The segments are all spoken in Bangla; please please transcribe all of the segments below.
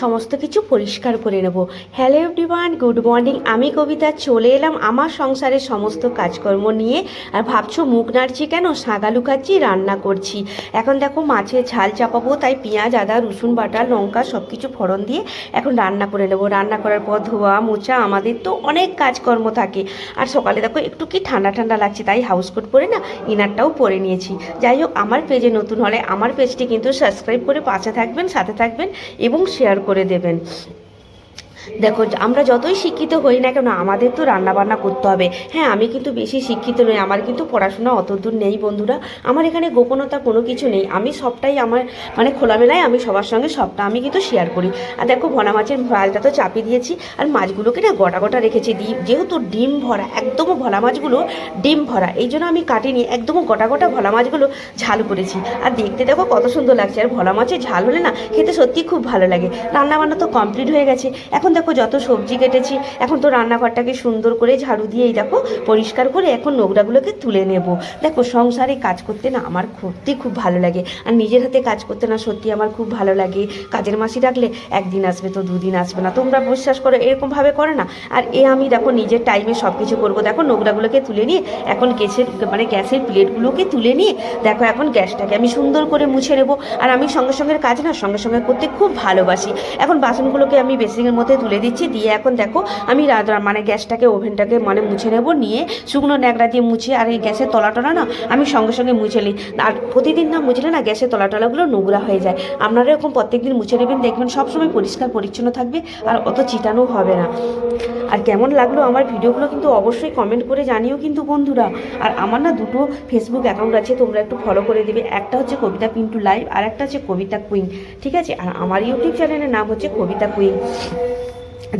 সমস্ত কিছু পরিষ্কার করে নেব। হ্যালো এভরিওয়ান গুড মর্নিং আমি কবিতা, চলে এলাম আমার সংসারের সমস্ত কাজকর্ম নিয়ে। আর ভাবছ মুখ নাড়ছি কেন? শাঁগা লুকাচ্ছি রান্না করছি। এখন দেখো মাছের ঝাল চাপাবো, তাই পেঁয়াজ, আদা, রসুন, বাটা, লঙ্কা সব কিছু ফোড়ন দিয়ে এখন রান্না করে নেব। রান্না করার পর ধোয়া মোচা আমাদের তো অনেক কাজকর্ম থাকে। আর সকালে দেখো একটু কি ঠান্ডা ঠান্ডা লাগছে, তাই হাউস কোট পরে না ইনারটাও পরে নিয়েছি। যাই হোক, আমার পেজে নতুন হলে আমার পেজটি কিন্তু সাবস্ক্রাইব করে পাশে থাকবেন, সাথে থাকবেন এবং শেয়ার করে দেবেন। দেখো, আমরা যতই শিক্ষিত হই না কেন, আমাদের তো রান্না বান্না করতে হবে। হ্যাঁ আমি কিন্তু বেশি শিক্ষিত নই, আমার কিন্তু পড়াশোনা অত দূর নেই বন্ধুরা। আমার এখানে গোপনতা কোনো কিছু নেই। আমি সবটাই আমার মানে খোলামেলায় আমি সবার সঙ্গে সবটা আমি কিন্তু শেয়ার করি। আর দেখো, ভোনা মাছের ভালটা তো চাপিয়ে দিয়েছি, আর মাছগুলোকে না গোটা গোটা রেখেছি। ডিম যেহেতু ডিম ভরা একদম ভোলা মাছগুলো ডিম ভরা, এই জন্য আমি কাটিনি একদম গোটা গোটা ভোলা মাছগুলো ঝাল করেছি। আর দেখতে দেখো, কত সুন্দর লাগছে। আর ভোলা মাছের ঝাল হলে না, খেতে সত্যি খুব ভালো লাগে। রান্না বান্না তো কমপ্লিট হয়ে গেছে। এখন দেখো যত সবজি কেটেছি, এখন তো রান্নাঘরটাকে সুন্দর করে ঝাড়ু দিয়েই দেখো, পরিষ্কার করে এখন নোংরাগুলোকে তুলে নেব। দেখো সংসারে কাজ করতে না আমার সত্যি খুব ভালো লাগে। আর নিজের হাতে কাজ করতে না সত্যি আমার খুব ভালো লাগে। কাজের মাসি ডাকলে, একদিন আসবে তো দুদিন আসবে না। তোমরা বিশ্বাস করো, এরকমভাবে করে না। আর এ আমি দেখো নিজের টাইমে সব কিছু করব। দেখো নোংরাগুলোকে তুলে নিয়ে, এখন গ্যাসের মানে গ্যাসের প্লেটগুলোকে তুলে নিয়ে, দেখো এখন গ্যাসটাকে আমি সুন্দর করে মুছে নেব। আর আমি সঙ্গে সঙ্গে কাজ না, সঙ্গে সঙ্গে করতে খুব ভালোবাসি। এখন বাসনগুলোকে আমি বেসিংয়ের মধ্যে তুলে দিচ্ছি। দিয়ে এখন দেখো, আমি মানে গ্যাসটাকে, ওভেনটাকে মানে মুছে নেব। নিয়ে শুকনো ন্যাকড়া দিয়ে মুছে, আর এই গ্যাসের তলা টলা না, আমি সঙ্গে সঙ্গে মুছে নিই। আর প্রতিদিন না মুছলে না গ্যাসের তলা টলাগুলো নোংরা হয়ে যায়। আপনারা এরকম প্রত্যেকদিন মুছে নেবেন, দেখবেন সবসময় পরিষ্কার পরিচ্ছন্ন থাকবে, আর অত চিটানো হবে না। আর কেমন লাগল আমার ভিডিওগুলো কিন্তু অবশ্যই কমেন্ট করে জানিও কিন্তু বন্ধুরা। আর আমার না দুটো ফেসবুক অ্যাকাউন্ট আছে, তোমরা একটু ফলো করে দেবে। একটা হচ্ছে কবিতা পিন্টু লাইভ আর একটা হচ্ছে কবিতা কুইন ঠিক আছে? আর আমার ইউটিউব চ্যানেলের নাম হচ্ছে কবিতা কুইন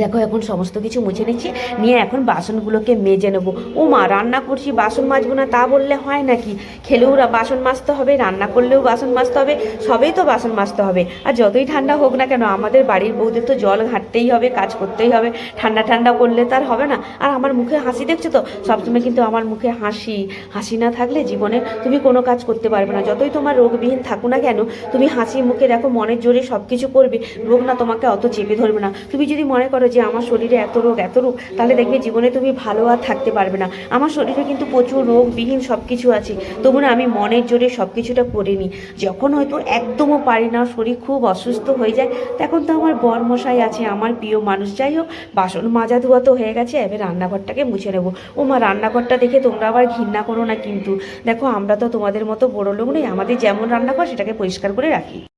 দেখো, এখন সমস্ত কিছু মুছে নিচ্ছি। নিয়ে এখন বাসনগুলোকে মেজে নেব। ও মা, রান্না করছি, বাসন মাজবো না তা বললে হয় নাকি? খেলেও বাসন মাজতে হবে, রান্না করলেও বাসন মাজতে হবে, সবেই তো বাসন মাজতে হবে। আর যতই ঠান্ডা হোক না কেন, আমাদের বাড়ির বউদের তো জল ঘাঁটতেই হবে, কাজ করতেই হবে। ঠান্ডা ঠান্ডা করলে তার হবে না। আর আমার মুখে হাসি দেখছ তো? সবসময় কিন্তু আমার মুখে হাসি। হাসি না থাকলে জীবনে তুমি কোনো কাজ করতে পারবে না। যতই তোমার রোগবিহীন থাকো না কেন, তুমি হাসি মুখে দেখো, মনের জোরে সব কিছু করবে। রোগ না তোমাকে অত চেপে ধরবে না। তুমি যদি মনে করো যে আমার শরীরে এত রোগ এত রোগ, তাহলে দেখবে জীবনে তুমি ভালো আর থাকতে পারবে না। আমার শরীরে কিন্তু প্রচুর রোগবিহীন সব কিছু আছে। তবু না, আমি মনের জোরে সব কিছুটা করে নিই। যখন হয়তো একদমও পারি না, শরীর খুব অসুস্থ হয়ে যায়, তখন তো আমার বর মশাই আছে, আমার প্রিয় মানুষ। যাই হোক, বাসন মাজা ধোয়া তো হয়ে গেছে, এবার রান্নাঘরটাকে মুছে নেব। ও মা রান্নাঘরটা দেখে তোমরা আবার ঘৃণা করো না কিন্তু। দেখো, আমরা তো তোমাদের মতো বড় লোক নেই, আমাদের যেমন রান্নাঘর, সেটাকে পরিষ্কার করে রাখি।